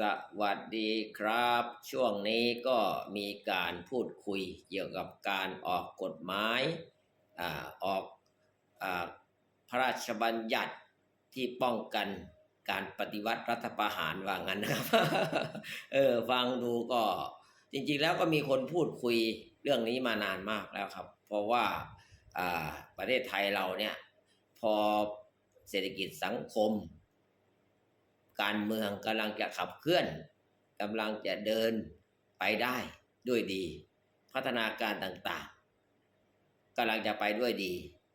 สวัสดีครับ ช่วงนี้ก็มีการพูดคุยเกี่ยวกับการออกกฎหมายอาออกอาพระราชบัญญัติที่ป้องกันการปฏิวัติรัฐประหารว่างั้นนะครับเออฟังดูก็จริงๆแล้วก็มีคนพูดคุยเรื่องนี้มานานมากแล้วครับ เพราะว่าอ่าประเทศไทยเราเนี่ยพอเศรษฐกิจสังคม การเมืองกำลังจะขับเคลื่อนกำลังจะเดินไปได้ด้วยดี พัฒนาการต่างๆกำลังจะไปด้วยดี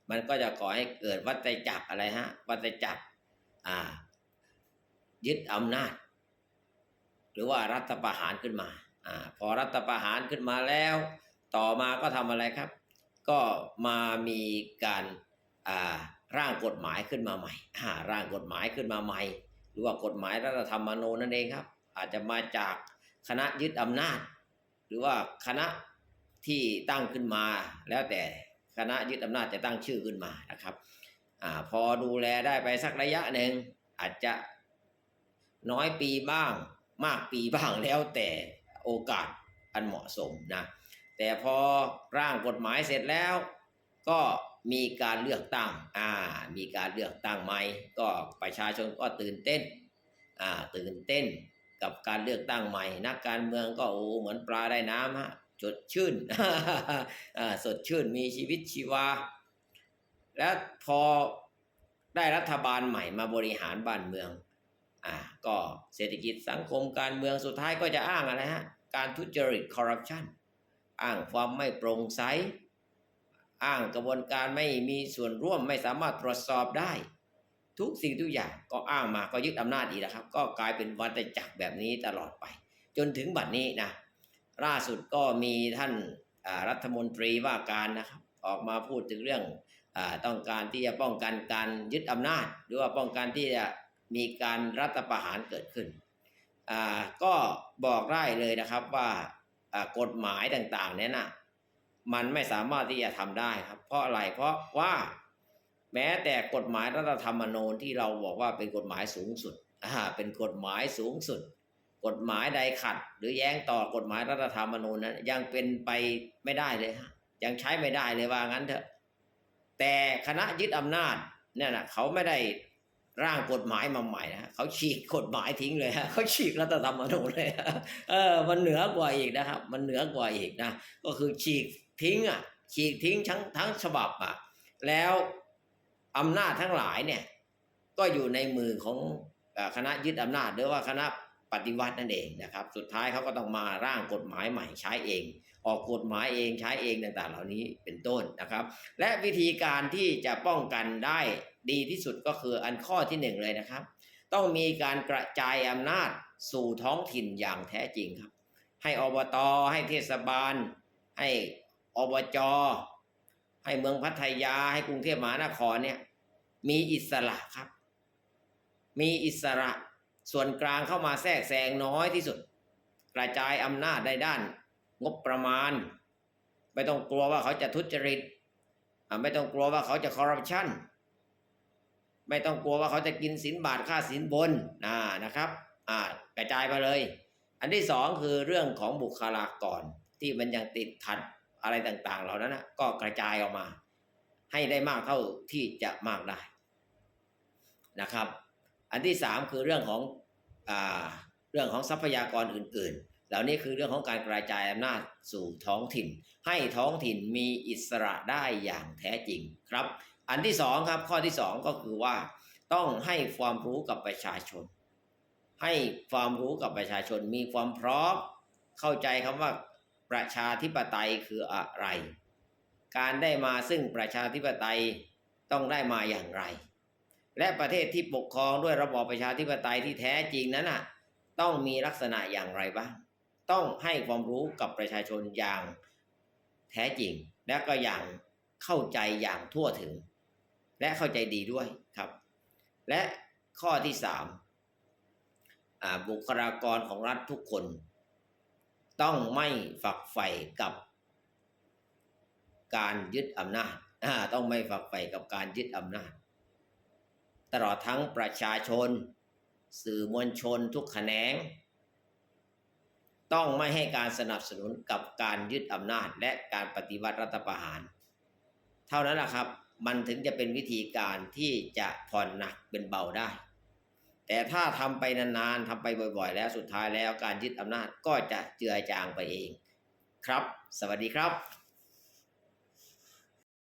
มันก็จะก่อให้เกิดวัฏจักรอะไรฮะ วัฏจักรอ่า ยึดอำนาจ หรือว่ารัฐประหารขึ้นมาอ่าพอรัฐประหารขึ้นมาแล้ว ต่อมาก็ทำอะไรครับ ก็มามีการอ่าร่างกฎหมายขึ้นมาใหม่อ่าร่างกฎหมายขึ้นมาใหม่ รือว่ากฎหมายรัฐธรรมนูญนั่นเองครับ อาจจะมาจากคณะยึดอำนาจ หรือว่าคณะที่ตั้งขึ้นมา แล้วแต่คณะยึดอำนาจจะตั้งชื่อขึ้นมานะครับอพอดูแลได้ไปสักระยะหนึ่งอาจจะน้อยปีบ้าง มากปีบ้างแล้วแต่โอกาสอันเหมาะสมนะแต่พอร่างกฎหมายเสร็จแล้ว ก็ มีการเลือกตั้ง อ่า มีการเลือกตั้งใหม่ก็ประชาชนก็ตื่นเต้น อ่า ตื่นเต้นกับการเลือกตั้งใหม่ นักการเมืองก็โอ้เหมือนปลาได้น้ำฮะสดชื่น อ่า สดชื่น มีชีวิตชีวา แล้วพอได้รัฐบาลใหม่มาบริหารบ้านเมือง อ่า ก็เศรษฐกิจสังคมการเมืองสุดท้ายก็จะอ้างอะไรฮะ การทุจริตคอร์รัปชันอ้างความไม่โปร่งใส อ้างกระบวนการไม่มีส่วนร่วมไม่สามารถตรวจสอบได้ ทุกสิ่งทุกอย่างก็อ้างมาก็ยึดอำนาจอีกแล้วครับ ก็กลายเป็นวัฏจักรแบบนี้ตลอดไป จนถึงบัดนี้นะล่าสุดก็มีท่านรัฐมนตรีว่าการนะครับออกมาพูดถึงเรื่องอต้องการที่จะป้องกันการยึดอำนาจ หรือว่าป้องกันที่จะมีการรัฐประหารเกิดขึ้นอ่าก็บอกได้เลยนะครับว่าอ่ากฎหมายต่างๆเนี่ยนะ มันไม่สามารถที่จะทำได้ครับ เพราะอะไรเพราะว่าแม้แต่กฎหมายรัฐธรรมนูญที่เราบอกว่าเป็นกฎหมายสูงสุดอ่าเป็นกฎหมายสูงสุด กฎหมายใดขัด หรือแย้งต่อกฎหมายรัฐธรรมนูญนั้น ยังเป็นไปไม่ได้เลยฮะยังใช้ไม่ได้เลยว่างั้นเถอะ แต่คณะยึดอำนาจเนี่ยนะเขาไม่ได้ร่างกฎหมายมาใหม่นะเขาฉีกกฎหมายทิ้งเลยฮะเขาฉีกรัฐธรรมนูญเลยเออมันเหนือกว่าอีกนะครับ มันเหนือกว่าอีกนะ ก็คือฉีก ทิ้งอะฉีกทิ้งทั้งทั้งฉบับอะแล้วอำนาจทั้งหลายเนี่ยก็อยู่ในมือของคณะยึดอำนาจหรือว่าคณะปฏิวัตินั่นเองนะครับ สุดท้ายเขาก็ต้องมาร่างกฎหมายใหม่ใช้เอง ออกกฎหมายเองใช้เองต่างๆ เหล่านี้เป็นต้นนะครับ และวิธีการที่จะป้องกันได้ดีที่สุดก็คืออันข้อที่หนึ่งเลยนะครับ ต้องมีการกระจายอำนาจสู่ท้องถิ่นอย่างแท้จริงครับ ให้อบตให้เทศบาล ให้ อบจให้เมืองพัทยาให้กรุงเทพมหานครเนี่ย มีอิสระครับ มีอิสระส่วนกลางเข้ามาแทรกแซงน้อยที่สุด กระจายอำนาจในด้าน งบประมาณ ไม่ต้องกลัวว่าเขาจะทุจริตไม่ต้องกลัวว่าเขาจะคอร์รัปชันไม่ต้องกลัวว่าเขาจะกินสินบาทค่าสินบนอ่านะครับกระจายมาเลย อันที่สองคือเรื่องของบุคลากรที่มันยังติดขัด อะไรต่างๆ เหล่านั้นนะก็กระจายออกมา ให้ได้มากเท่าที่จะมากได้นะครับ อันที่สามคือเรื่องของอ่าเรื่องของทรัพยากรอื่น ๆ เหล่านี้คือเรื่องของการกระจายอำนาจสู่ท้องถิ่น ให้ท้องถิ่นมีอิสระได้อย่างแท้จริงครับ อันที่สองครับข้อที่สองก็คือว่าต้องให้ความรู้กับประชาชน ให้ความรู้กับประชาชนมีความพร้อมเข้าใจคำว่า ประชาธิปไตยคืออะไร การได้มาซึ่งประชาธิปไตยต้องได้มาอย่างไร และประเทศที่ปกครองด้วยระบอบประชาธิปไตยที่แท้จริงนั้นน่ะต้องมีลักษณะอย่างไรบ้างต้องให้ความรู้กับประชาชนอย่างแท้จริง และก็อย่างเข้าใจอย่างทั่วถึง และเข้าใจดีด้วยครับ และข้อที่สามบุคลากรของรัฐทุกคน ต้องไม่ฝักใฝ่กับการยึดอำนาจต้องไม่ฝักใฝ่กับการยึดอำนาจ ตลอดทั้งประชาชน สื่อมวลชนทุกแขนง ต้องไม่ให้การสนับสนุนกับการยึดอำนาจ และการปฏิวัติรัฐประหาร เท่านั้นแหละครับ มันถึงจะเป็นวิธีการที่จะผ่อนหนักเป็นเบาได้ แต่ถ้าทำไปนานๆทำไปบ่อยๆ แล้วสุดท้ายแล้วการยึดอำนาจก็จะเจือจางไปเอง ครับ สวัสดีครับ